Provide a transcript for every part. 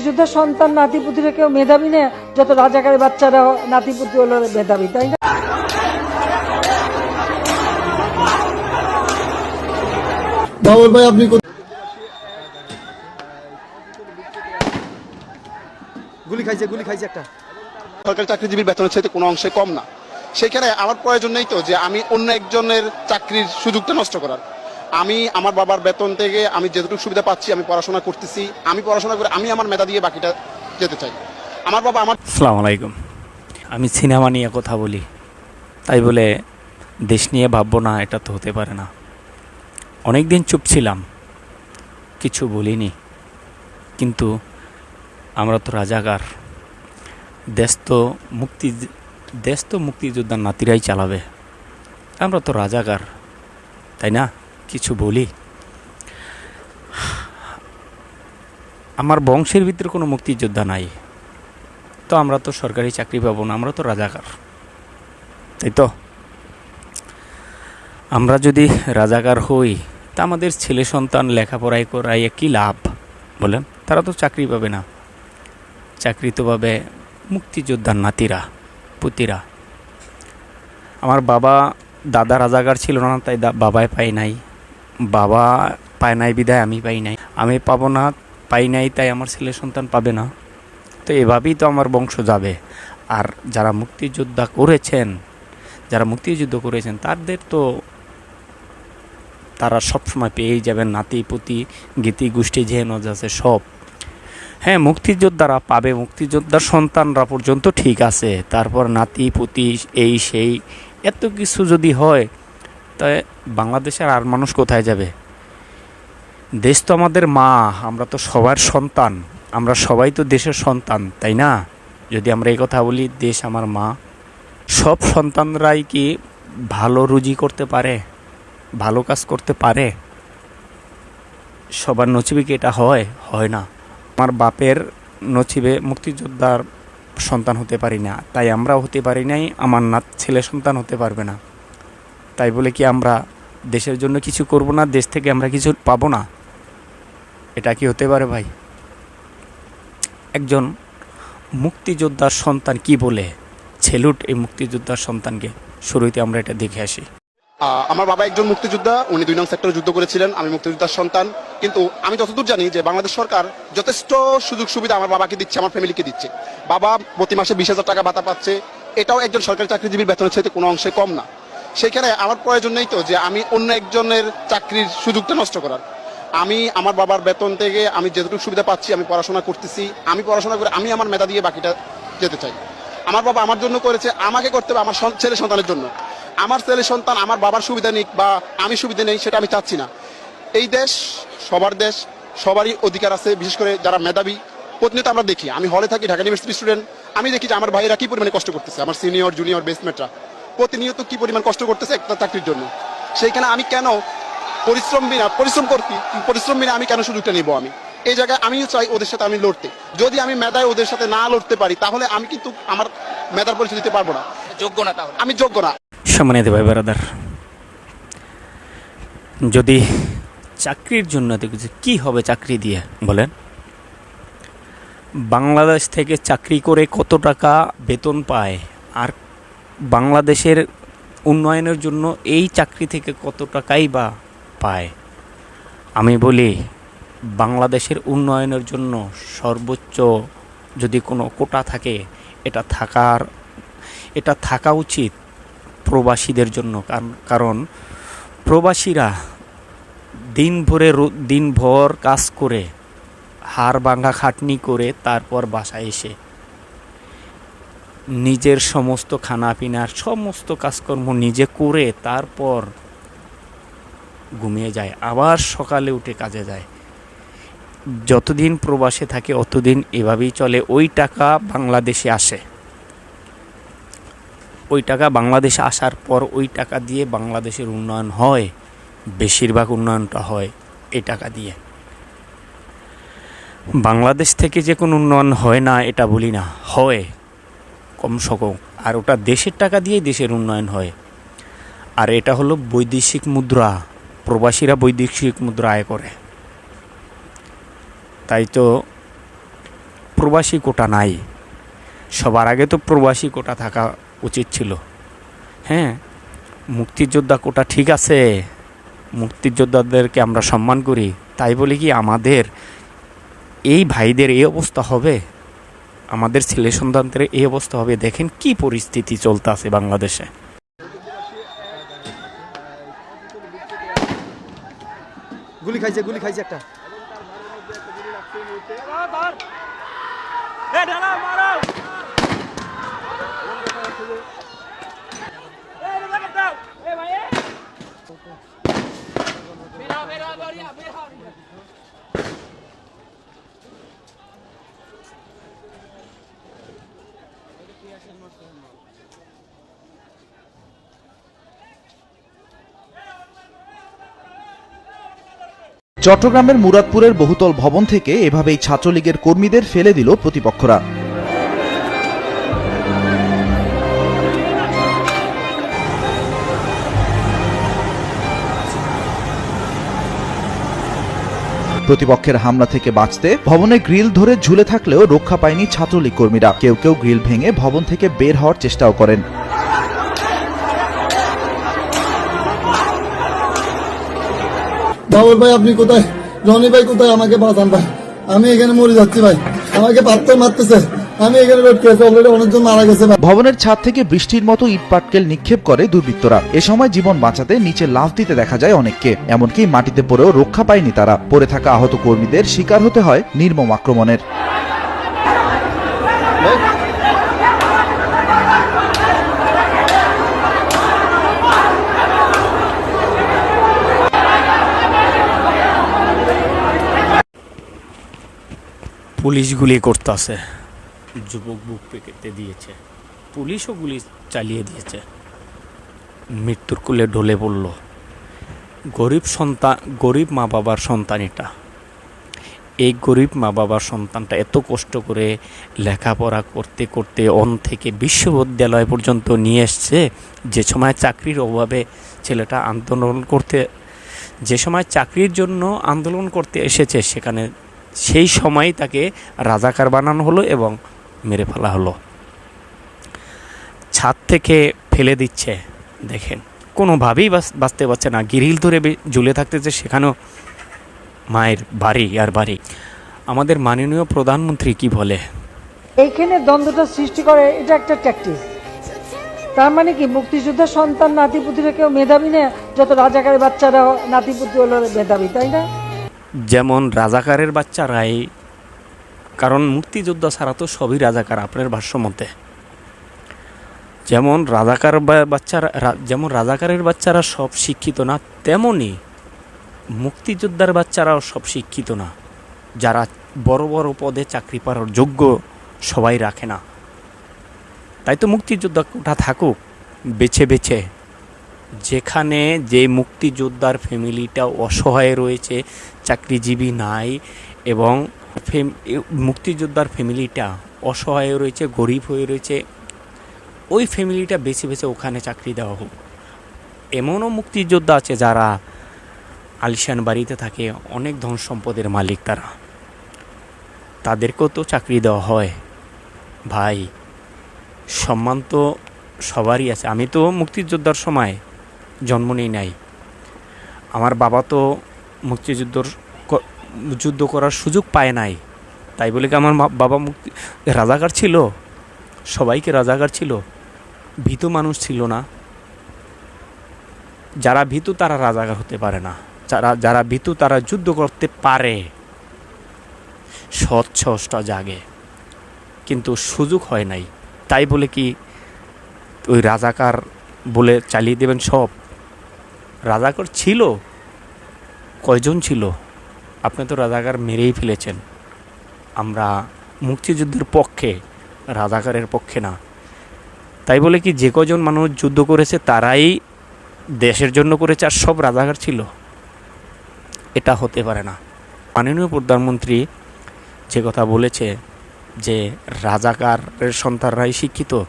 মুক্তিযোদ্ধার সন্তান নাতিপুতিরা কেউ মেধাবী না যত রাজাকারের বাচ্চারা নাতিপুতি হলো মেধাবী তাই না? ভাই আপনি গুলি খাইছে গুলি খাইছে একটা। সরকারি চাকরিজীবীর বেতনের চাইতে কোনো অংশে কম না। সেখানে আমার প্রয়োজন নেই তো যে আমি অন্য একজনের চাকরির সুযোগটা নষ্ট করার। আমি আমার বাবার বেতন থেকে আমি যেটুকু সুবিধা পাচ্ছি, আমি পড়াশোনা করতেছি। আমি পড়াশোনা করে আমি আমার মেধা দিয়ে বাকিটা যেতে চাই। আমার বাবা আমার আসসালামু আলাইকুম। আমি সিনেমা নিয়ে কথা বলি। তাই বলে দেশ নিয়ে ভাববো না, এটা তো হতে পারে না। অনেক দিন চুপ ছিলাম। কিছু বলিনি। কিন্তু আমরা তো রাজাকার। দেশ তো মুক্তি, দেশ তো মুক্তিযোদ্ধার নাতিরাই চালাবে। আমরা তো রাজাকার। তাই না? কিছু বলি? আমার বংশের ভিতরে কোনো মুক্তিযোদ্ধা নাই। তো আমরা তো সরকারি চাকরি পাবো না, আমরা তো রাজাকার। তাই তো? আমরা যদি রাজাকার হই, তা আমাদের ছেলে সন্তান লেখাপড়াই করাইয়ে কী লাভ? বলেন, তারা তো চাকরি পাবে না। চাকরি তো পাবে মুক্তিযোদ্ধার নাতিরা, পুতিরা। আমার বাবা দাদা রাজাকার ছিল না, তাই বাবাই পাই নাই। বাবা পায় নাই, বিদায় আমি পাই নাই। আমি পাবো না, পাই নাই, তাই আমার ছেলে সন্তান পাবে না। তো এভাবেই তো আমার বংশ যাবে। আর যারা মুক্তিযোদ্ধা করেছেন, যারা মুক্তিযুদ্ধ করেছেন, তাদের তো তারা সবসময় পেয়েই যাবেন, নাতি, পুতি, গীতি, গোষ্ঠী, যে নজ আছে, সব। হ্যাঁ মুক্তিযোদ্ধারা পাবে, মুক্তিযোদ্ধার সন্তানরা পর্যন্ত ঠিক আছে। তারপর নাতি, পুতি, এই, সেই, এত কিছু যদি হয় তাই বাংলাদেশের আর মানুষ কোথায় যাবে? দেশ তো আমাদের মা, আমরা তো সবার সন্তান, আমরা সবাই তো দেশের সন্তান, তাই না? যদি আমরা এই কথা বলি, দেশ আমার মা, সব সন্তানরাই কি ভালো রুজি করতে পারে? ভালো কাজ করতে পারে? সবার নচিবে কি এটা হয়? হয় না। আমার বাপের নচিবে মুক্তিযোদ্ধার সন্তান হতে পারি না, তাই আমরাও হতে পারি নাই, আমার না ছেলে সন্তান হতে পারবে না। তাই বলে কি আমরা দেশের জন্য কিছু করব না, দেশ থেকে আমরা কিছু পাবো না? এটা কি হতে পারে ভাই? একজন মুক্তিযোদ্ধার সন্তান কি বলে? ছেলুট এই মুক্তিযোদ্ধার সন্তানকে শুরুতে আমরা এটা দেখে আসি। আমার বাবা একজন মুক্তিযোদ্ধা, উনি দুই নং সেক্টরে যুদ্ধ করেছিলেন, আমি মুক্তিযোদ্ধার সন্তান। কিন্তু আমি যতদূর জানি যে বাংলাদেশ সরকার যথেষ্ট সুযোগ সুবিধা আমার বাবাকে দিচ্ছে, আমার ফ্যামিলিকে দিচ্ছে। বাবা প্রতি মাসে বিশ হাজার টাকা ভাতা পাচ্ছে। এটাও একজন সরকারি চাকরিজীবীর বেতনের চাইতে কোনো অংশে কম না। সেখানে আমার প্রয়োজন নেই তো যে আমি অন্য একজনের চাকরির সুযোগটা নষ্ট করার। আমি আমার বাবার বেতন থেকে আমি যেটুকু সুবিধা পাচ্ছি, আমি পড়াশোনা করতেছি। আমি পড়াশোনা করে আমি আমার মেধা দিয়ে বাকিটা যেতে চাই। আমার বাবা আমার জন্য করেছে, আমাকে করতে হবে আমার ছেলে সন্তানের জন্য। আমার ছেলে সন্তান আমার বাবার সুবিধা নিক বা আমি সুবিধা নেই সেটা আমি চাচ্ছি না। এই দেশ সবার দেশ, সবারই অধিকার আছে, বিশেষ করে যারা মেধাবী। প্রতিনিয়ত আমরা দেখি, আমি হলে থাকি, ঢাকা ইউনিভার্সিটি স্টুডেন্ট আমি দেখি যে আমার ভাইয়েরা কি পরিমাণে কষ্ট করতেছে, আমার সিনিয়র জুনিয়র বেসমেটরা প্রতিনিয়ত কি পরিমাণ কষ্ট করতেছে একটা চাকরির জন্য? সেইখানে আমি কেন পরিশ্রম বিনা পরিশ্রম করতে পরিশ্রম বিনা আমি কেন সুযোগটা নিব আমি? এই জায়গায় আমিও চাই ওদের সাথে আমি লড়তে। যদি আমি মেধায় ওদের সাথে না লড়তে পারি তাহলে আমি কিন্তু আমার মেধার পরিচয় দিতে পারব না। যোগ্য না তাহলে? আমি যোগ্য না। সম্মানিত ভাই বেড়াদার যদি চাকরির জন্য এত কিছু কী হবে চাকরি দিয়ে? বলেন। বাংলাদেশ থেকে চাকরি করে কত টাকা বেতন পায়? আর বাংলাদেশের উন্নয়নের জন্য এই চাকরি থেকে কত টাকাই বা পায়? আমি বলি, বাংলাদেশের উন্নয়নের জন্য সর্বোচ্চ যদি কোনো কোটা থাকে, এটা থাকার, এটা থাকা উচিত প্রবাসীদের জন্য। কারণ প্রবাসীরা দিন ভরে রো- দিনভর কাজ করে, হাড় ভাঙা খাটনি করে তারপর বাসায় এসে নিজের সমস্ত খানাপিনার সমস্ত কাজকর্ম নিজে করে তারপর ঘুমিয়ে যায়, আবার সকালে উঠে কাজে যায়। যতদিন প্রবাসে থাকে অতদিন এভাবেই চলে, ওই টাকা বাংলাদেশে আসে। ওই টাকা বাংলাদেশে আসার পর ওই টাকা দিয়ে বাংলাদেশের উন্নয়ন হয়, বেশিরভাগ উন্নয়নটা হয় এই টাকা দিয়ে। বাংলাদেশ থেকে যে কোনো উন্নয়ন হয় না, এটা বলি না, হয়। কম সকম আর ওটা দেশের টাকা দিয়েই দেশের উন্নয়ন হয়। আর এটা হলো বৈদেশিক মুদ্রা। প্রবাসীরা বৈদেশিক মুদ্রা আয় করে। তাই তো প্রবাসী কোটা নাই। সবার আগে তো প্রবাসী কোটা থাকা উচিত ছিল। হ্যাঁ মুক্তিযোদ্ধা কোটা ঠিক আছে। মুক্তিযোদ্ধাদেরকে আমরা সম্মান করি। তাই বলে কি আমাদের এই ভাইদের এই অবস্থা হবে? আমাদের ছেলে সন্তানদের এই অবস্থা হবে। দেখেন কি পরিস্থিতি চলতে আছে বাংলাদেশে। গুলি খাইছে গুলি খাইছে একটা। চট্টগ্রামের মুরাদপুরের বহুতল ভবন থেকে এভাবেই ছাত্রলীগের কর্মীদের ফেলে দিল প্রতিপক্ষরা। প্রতিপক্ষের হামলা থেকে বাঁচতে, ভবনে গ্রিল ধরে ঝুলে থাকলেও রক্ষা পায়নি ছাত্রলীগ কর্মীরা। কেউ কেউ গ্রিল ভেঙে ভবন থেকে বের হওয়ার চেষ্টাও করেন। বাবুল ভাই আপনি কোথায়? রনি ভাই কোথায়? আমাকে বাঁচান ভাই। আমি এখানে মরে যাচ্ছি ভাই। আমাকে পাত্র মারতেছে। আমি এখানে রোড খেয়েছি অলরেডি অনেকজন মারা গেছে ভবনের ছাদ থেকে বৃষ্টির মতো ইটপাটকেল নিক্ষেপ করে দুর্বৃত্তরা। এ সময় জীবন বাঁচাতে নিচে লাফ দিতে দেখা যায় অনেককে। এমনকি মাটিতে পড়েও রক্ষা পায়নি তারা। পড়ে থাকা আহত কর্মীদের শিকার হতে হয় নির্মম আক্রমণের। পুলিশ গুলি করতেছে। যুবক বুক পেকেতে দিয়েছে। পুলিশও গুলি চালিয়ে দিয়েছে। মৃত্যুর কুলে ঢলে পড়ল। গরিব সন্তান, গরিব মা বাবার সন্তান এটা এই গরিব মা বাবার সন্তানটা এত কষ্ট করে লেখাপড়া করতে করতে অন থেকে বিশ্ববিদ্যালয় পর্যন্ত নিয়ে এসছে। যে সময় চাকরির অভাবে ছেলেটা আন্দোলন করতে, যে সময় চাকরির জন্য আন্দোলন করতে এসেছে, সেখানে সেই সময় তাকে রাজাকার বানানো হলো এবং মেরে ফেলা হলো। ছাদ থেকে ফেলে দিচ্ছে, দেখেন। কোনোভাবেই বাঁচ- বাঁচতে পারছে না। গিরিল ধরে ঝুলে থাকতেছে, সেখানেও মায়ের বাড়ি আর বাড়ি। আমাদের মাননীয় প্রধানমন্ত্রী কি বলে? এইখানে দ্বন্দ্বটা সৃষ্টি করে, এটা একটা ট্যাকটিস তার মানে কি মুক্তিযোদ্ধার সন্তান নাতিপুতিরা কেউ মেধাবী না, যত রাজাকারের বাচ্চারা নাতিপুতি হলো মেধাবী, তাই না? যেমন রাজাকারের বাচ্চারাই কারণ মুক্তিযোদ্ধা ছাড়া তো সবই রাজাকার আপনার ভাষ্য মতে যেমন রাজাকার বাচ্চারা যেমন রাজাকারের বাচ্চারা সব শিক্ষিত না তেমনই মুক্তিযোদ্ধার বাচ্চারাও সব শিক্ষিত না। যারা বড় বড় পদে চাকরি পাওয়ার যোগ্য সবাই রাখে না। তাই তো মুক্তিযোদ্ধা কোটা থাকুক, বেছে বেছে যেখানে যে মুক্তিযোদ্ধার ফ্যামিলিটা অসহায় রয়েছে, চাকরিজীবী নাই এবং মুক্তিযোদ্ধার ফ্যামিলিটা অসহায় রয়েছে, গরিব হয়ে রয়েছে, ওই ফ্যামিলিটা বেছে বেছে ওখানে চাকরি দেওয়া হোক। এমনও মুক্তিযোদ্ধা আছে যারা আলিশান বাড়িতে থাকে, অনেক ধন সম্পদের মালিক তারা। তাদেরকেও তো চাকরি দেওয়া হয়। ভাই, সম্মান তো সবারই আছে। আমি তো মুক্তিযোদ্ধার সময় জন্ম নেই নাই। আমার বাবা তো মুক্তিযুদ্ধর যুদ্ধ করার সুযোগ পায় নাই। তাই বলে কি আমার বাবা মুক্তি, রাজাকার ছিল? সবাইকে রাজাকার ছিল। ভীত মানুষ ছিল না। যারা ভীতু তারা রাজাকার হতে পারে না। যারা যারা ভীতু তারা যুদ্ধ করতে পারে। সাহসটা জাগে। কিন্তু সুযোগ হয় নাই। তাই বলে কি ওই রাজাকার বলে চালিয়ে দেবেন সব? রাজাকার ছিল? কয়জন ছিল? আপনি তো রাজাকার মেরেই ফেলেছেন। আমরা মুক্তিযুদ্ধের পক্ষে, রাজাকারের পক্ষে না। তাই বলে কি যে কজন মানুষ যুদ্ধ করেছে, তারাই দেশের জন্য করেছে আর সব রাজাকার ছিল? এটা হতে পারে না। মাননীয় প্রধানমন্ত্রী যে কথা বলেছে যে রাজাকারের সন্তানরাই শিক্ষিত,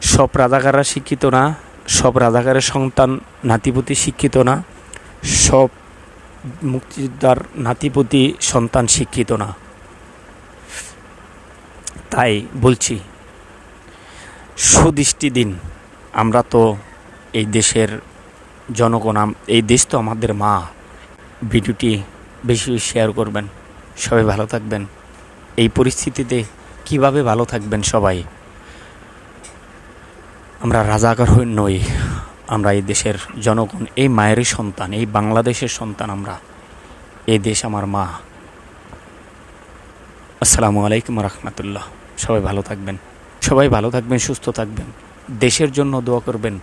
সব রাজাকাররা শিক্ষিত না সব রাজাকারের সন্তান নাতিপতি শিক্ষিত না, সব মুক্তিযোদ্ধার নাতিপতি সন্তান শিক্ষিত না। তাই বলছি, সুদৃষ্টি দিন। আমরা তো এই দেশের জনগণ এই দেশ তো আমাদের মা। ভিডিওটি বেশি শেয়ার করবেন। সবাই ভালো থাকবেন। এই পরিস্থিতিতে কীভাবে ভালো থাকবেন সবাই? আমরা রাজাকার হই নই। আমরা এই দেশের জনগণ, এই মায়েরই সন্তান, এই বাংলাদেশের সন্তান আমরা। এই দেশ আমার মা। আসসালামু আলাইকুম রহমতুল্লাহ। সবাই ভালো থাকবেন। সবাই ভালো থাকবেন, সুস্থ থাকবেন। দেশের জন্য দোয়া করবেন।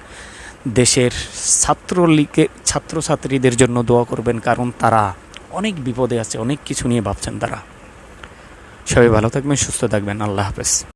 দেশের ছাত্রলীগের ছাত্রছাত্রীদের জন্য দোয়া করবেন, কারণ তারা অনেক বিপদে আছে, অনেক কিছু নিয়ে ভাবছেন তারা। সবাই ভালো থাকবেন, সুস্থ থাকবেন। আল্লাহ হাফেজ।